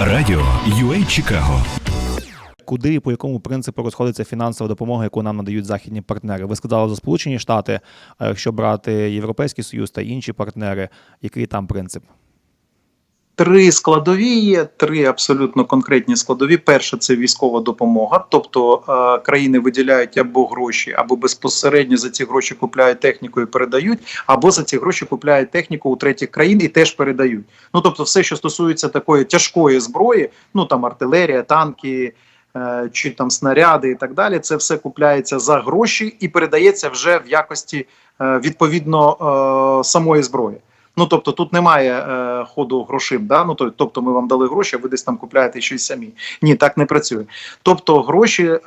Радіо UA Чикаго Куди і по якому принципу розходиться фінансова допомога, яку нам надають західні партнери? Ви сказали за Сполучені Штати, а якщо брати Європейський Союз та інші партнери, який там принцип? Три складові є, три абсолютно конкретні складові. Перше це військова допомога, тобто е, країни виділяють або гроші, або безпосередньо за ці гроші купляють техніку і передають, або за ці гроші купляють техніку у третіх країн і теж передають. Ну тобто, все, що стосується такої тяжкої зброї, ну там артилерія, танки. е, Чи там снаряди і так далі, це все купляється за гроші і передається вже в якості е, відповідно е, самої зброї. Ну тобто тут немає е, ходу грошим. Да? Ну, тобто ми вам дали гроші, ви десь там купляєте щось самі. Ні, так не працює. Тобто гроші е,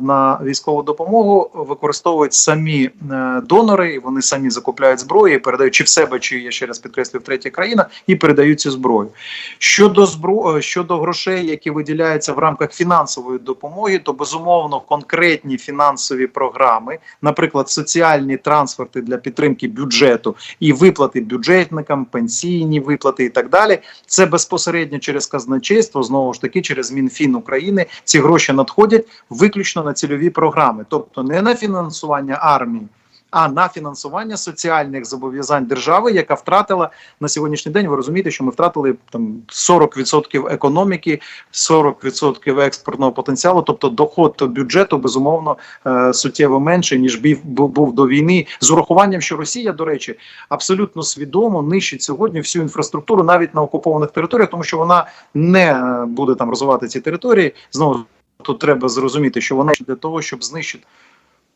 на військову допомогу використовують самі е, донори, і вони самі закупляють зброю, і передають чи в себе, чи я ще раз підкреслюю, в третя країна, і передають цю зброю. Щодо збро... е, щодо грошей, які виділяються в рамках фінансової допомоги, то безумовно конкретні фінансові програми, наприклад, соціальні трансферти для підтримки бюджету і виплати бюджетникам, пенсійні виплати і так далі. Це безпосередньо через казначейство, знову ж таки, через Мінфін України. Ці гроші надходять виключно на цільові програми, тобто не на фінансування армії. А на фінансування соціальних зобов'язань держави, яка втратила на сьогоднішній день, ви розумієте, що ми втратили там 40% економіки, 40% експортного потенціалу, тобто доход до бюджету безумовно е, суттєво менше ніж був до війни. З урахуванням, що Росія, до речі, абсолютно свідомо нищить сьогодні всю інфраструктуру навіть на окупованих територіях, тому що вона не е, буде там розвивати ці території. Знову тут треба зрозуміти, що вона для того, щоб знищити.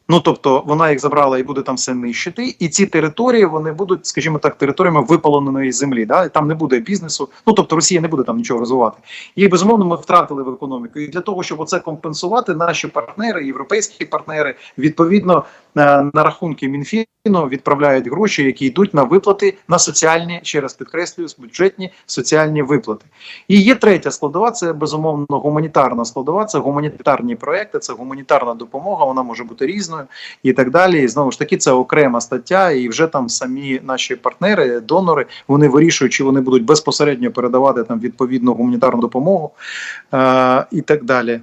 Ну тобто вона їх забрала і буде там все нищити, і ці території вони будуть, скажімо так, територіями випаленої землі. Да? Там не буде бізнесу. Ну тобто Росія не буде там нічого розвивати. І безумовно ми втратили в економіку. І для того, щоб оце компенсувати, наші партнери, європейські партнери, відповідно на рахунки Мінфіну відправляють гроші, які йдуть на виплати на соціальні, ще раз підкреслюю, бюджетні соціальні виплати. І є третя складова, це безумовно гуманітарна складова, це гуманітарні проекти, це гуманітарна допомога, вона може бути різною і так далі. І знову ж таки, це окрема стаття, і вже там самі наші партнери, донори, вони вирішують, чи вони будуть безпосередньо передавати там відповідну гуманітарну допомогу е- і так далі.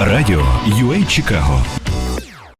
Радіо UA Чикаго